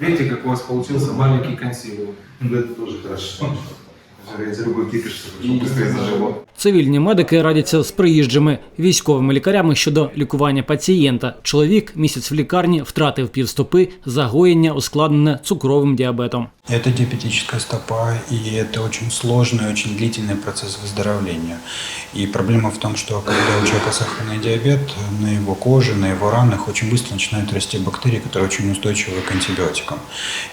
Видите, как у вас получился маленький консилиум. Ну, Это тоже хорошо. Жарить любой кипиш, чтобы быстрее зажило. Цивільні медики радяться з приїжджими військовими лікарями щодо лікування пацієнта. Чоловік місяць в лікарні втратив півстопи, загоєння ускладнене цукровим діабетом. Это диабетическая стопа, и это очень сложный, очень длительный процесс выздоровления. И проблема в том, что когда у человека сахарный диабет, на его коже, на его ранах очень быстро начинают расти бактерии, которые очень устойчивы к антибиотикам.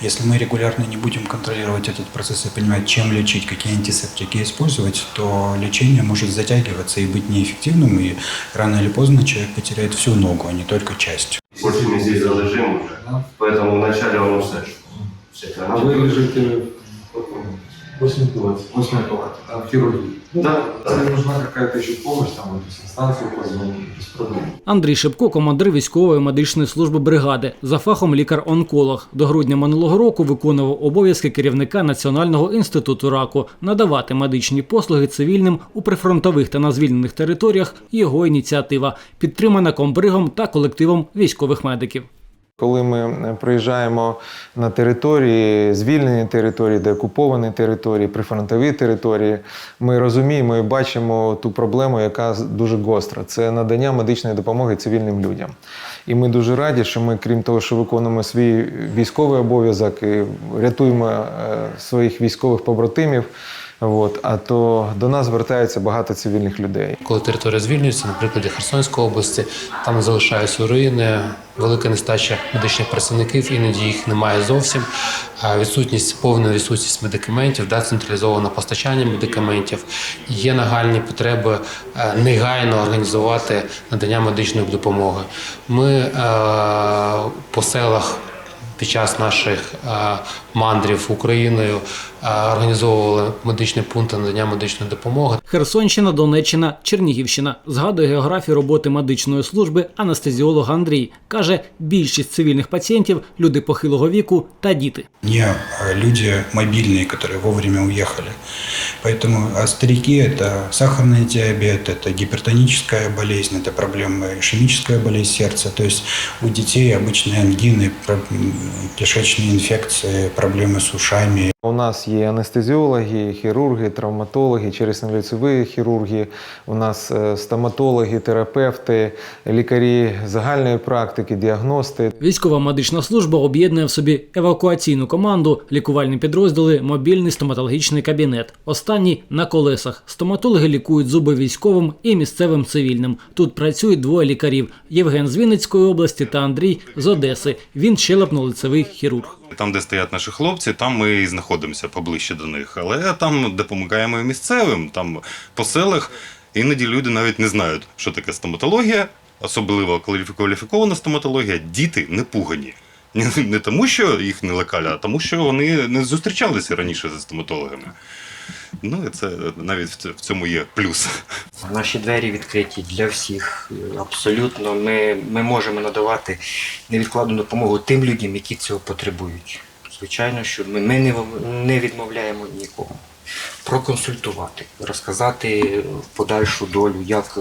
Если мы регулярно не будем контролировать этот процесс и понимать, чем лечить, какие антисептики использовать, то лечение может затягиваться и быть неэффективным, и рано или поздно человек потеряет всю ногу, а не только часть. Если мы здесь залежим уже, поэтому вначале он усе. Все, А вы лежите в каком? Восьмой палате. Восьмой палате, а в хирургии. Да. Если нужна какая-то еще помощь, там, без проблем. Андрій Шипко, командир військової медичної служби бригади, за фахом лікар-онколог. До грудня минулого року виконував обов'язки керівника Національного інституту раку надавати медичні послуги цивільним у прифронтових та на звільнених територіях. Його ініціатива підтримана комбригом та колективом військових медиків. Коли ми е, приїжджаємо на території, звільнені території, деокуповані території, прифронтові території, ми розуміємо і бачимо ту проблему, яка дуже гостра. Це надання медичної допомоги цивільним людям. І ми дуже раді, що ми, крім того, що виконуємо свій військовий обов'язок і рятуємо е, своїх військових побратимів. От, а то до нас звертається багато цивільних людей. Коли територія звільнюється, наприклад, Херсонської області, там залишаються руїни, велика нестача медичних працівників, іноді їх немає зовсім. Відсутність, повна відсутність медикаментів, да, централізоване постачання медикаментів. Є нагальні потреби е, негайно організувати надання медичної допомоги. Ми е, по селах під час наших е, мандрів Україною організовували медичні пункти надання медичної допомоги. Херсонщина, Донеччина, Чернігівщина згадує географію роботи медичної служби анестезіолог Андрій. каже, більшість цивільних пацієнтів люди похилого віку та діти. не а люди мобильные, которые вовремя уехали. Поэтому а старики – это сахарный диабет, это гипертоническая болезнь, это проблема ишемическая болезнь сердца. То есть у детей обычные ангины, про- м, кишечные инфекции, проблемы с ушами. У нас є анестезіологи, хірурги, травматологи, черепно-лицеві хірурги. У нас е, стоматологи, терапевти, лікарі загальної практики, діагности. Військова медична служба об'єднує в собі евакуаційну команду, лікувальні підрозділи, мобільний стоматологічний кабінет. Останній на колесах. Стоматологи лікують зуби військовим і місцевим цивільним. Тут працюють двоє лікарів: Євген з Вінницької області та Андрій з Одеси. Він щелепно-лицевий хірург. Там, де стоять наші хлопці, там ми і знаходимося поближче до них. Але там допомагаємо і місцевим, там по селах. Іноді люди навіть не знають, що таке стоматологія, особливо кваліфі- кваліфікована стоматологія. Діти не пугані. Не, тому, що їх не лякали, а тому, що вони не зустрічалися раніше зі стоматологами. Ну, це навіть в цьому є плюс. Наші двері відкриті для всіх. Абсолютно, ми, ми можемо надавати невідкладну допомогу тим людям, які цього потребують. Звичайно, що ми, ми не, не відмовляємо нікому. Проконсультувати, розказати подальшу долю, як,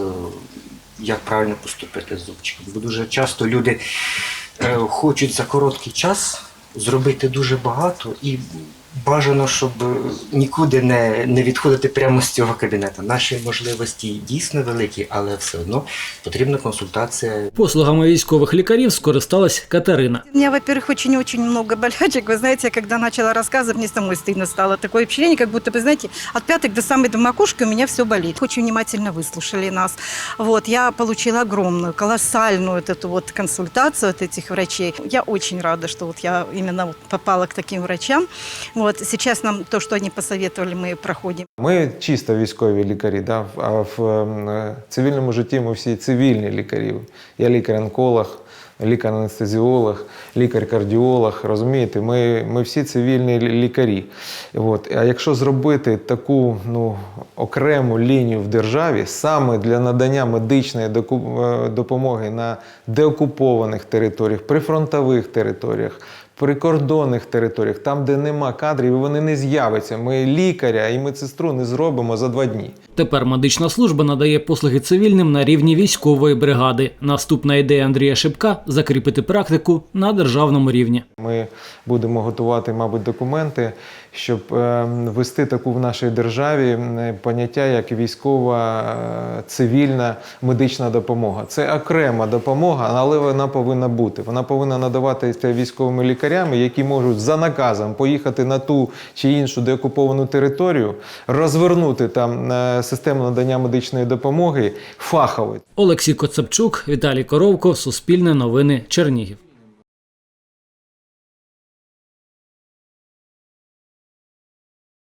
як правильно поступити з зубчиком. Бо дуже часто люди хочуть за короткий час зробити дуже багато і бажано, щоб е, нікуди не, не відходити прямо з цього кабінету. Наші можливості дійсно великі, але все одно потрібна консультація Послугами військових лікарів скористалась Катерина. У меня, во-первых, очень-очень много болячек. Вы знаете, я когда начала рассказывать, мне самой стыдно стало. Такое впечатление, как будто, вы знаете, от пяток до самой до макушки у меня все болит. Очень внимательно выслушали нас. Вот, я получила огромную, колоссальную вот эту вот консультацию от этих врачей. Я очень рада, что вот я именно вот попала к таким врачам. Вот, сейчас нам то, что они посоветовали, мы проходим. Ми чисто військові лікарі, да? а в е, цивільному житті ми всі цивільні лікарі. Я лікар-онколог, лікар-анестезіолог, лікар-кардіолог. Розумієте, ми, ми всі цивільні лікарі. От. А якщо зробити таку ну, окрему лінію в державі саме для надання медичної е, допомоги на деокупованих територіях, прифронтових територіях, прикордонних територіях, там, де нема кадрів, і вони не з'являться. Ми лікаря і медсестру не зробимо за два дні. Тепер медична служба надає послуги цивільним на рівні військової бригади. Наступна ідея Андрія Шипка закріпити практику на державному рівні. Ми будемо готувати, мабуть, документи, щоб е, ввести таку в нашій державі поняття як військова е, цивільна медична допомога. Це окрема допомога, але вона повинна бути. Вона повинна надаватися військовими лікарями, які можуть за наказом поїхати на ту чи іншу деокуповану територію, розвернути там е, систему надання медичної допомоги фахово. Олексій Коцапчук, Віталій Коровко, Суспільне новини, Чернігів.